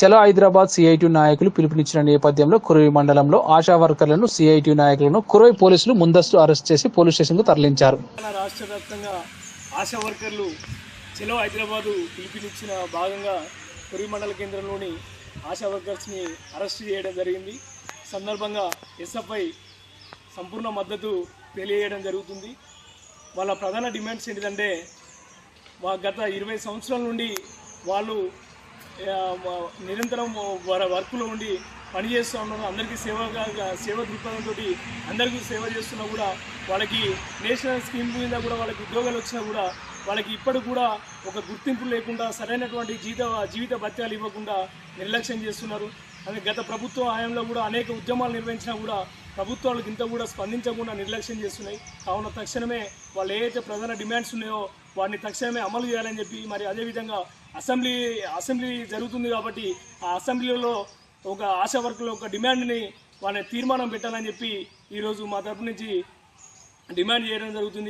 చలో హైదరాబాద్ సిఐటి నాయకులు పిలుపునిచ్చిన నేపథ్యంలో కురవి మండలంలో ఆశా వర్కర్లను సిఐటి నాయకులను కురవి పోలీసులు ముందస్తు అరెస్ట్ చేసి పోలీస్ స్టేషన్కు తరలించారు. తెలంగాణ రాష్ట్ర వ్యాప్తంగా ఆశా వర్కర్లు చెలో హైదరాబాదు పిలుపునిచ్చిన భాగంగా పురి మండల కేంద్రంలోని ఆశా వర్కర్స్ని అరెస్ట్ చేయడం జరిగింది. సందర్భంగా ఎస్ఎఫ్ఐ సంపూర్ణ మద్దతు తెలియజేయడం జరుగుతుంది. వాళ్ళ ప్రధాన డిమాండ్స్ ఏంటిదంటే గత ఇరవై సంవత్సరాల నుండి వాళ్ళు నిరంతరం వర్క్లో ఉండి పనిచేస్తూ ఉన్నారు అందరికీ సేవగా సేవ దృక్పథంతో అందరికీ సేవ చేస్తున్నా కూడా వాళ్ళకి నేషనల్ స్కీమ్ కింద కూడా వాళ్ళకి ఉద్యోగాలు వచ్చినా కూడా వాళ్ళకి ఇప్పటికి కూడా ఒక గుర్తింపు లేకుండా సరైనటువంటి జీవిత జీవిత భత్యాలు ఇవ్వకుండా నిర్లక్ష్యం చేస్తున్నారు. అదే గత ప్రభుత్వ హయాంలో కూడా అనేక ఉద్యమాలు నిర్వహించినా కూడా ప్రభుత్వాలకు ఇంత కూడా స్పందించకుండా నిర్లక్ష్యం చేస్తున్నాయి. కావున తక్షణమే వాళ్ళు ఏవైతే ప్రధాన డిమాండ్స్ ఉన్నాయో వాటిని తక్షణమే అమలు చేయాలని చెప్పి మరి అదేవిధంగా అసెంబ్లీ అసెంబ్లీ జరుగుతుంది కాబట్టి ఆ అసెంబ్లీలో ఒక ఆశా వర్కుల ఒక డిమాండ్ని వాళ్ళని తీర్మానం పెట్టాలని చెప్పి ఈరోజు మా తరపు నుంచి డిమాండ్ చేయడం జరుగుతుంది.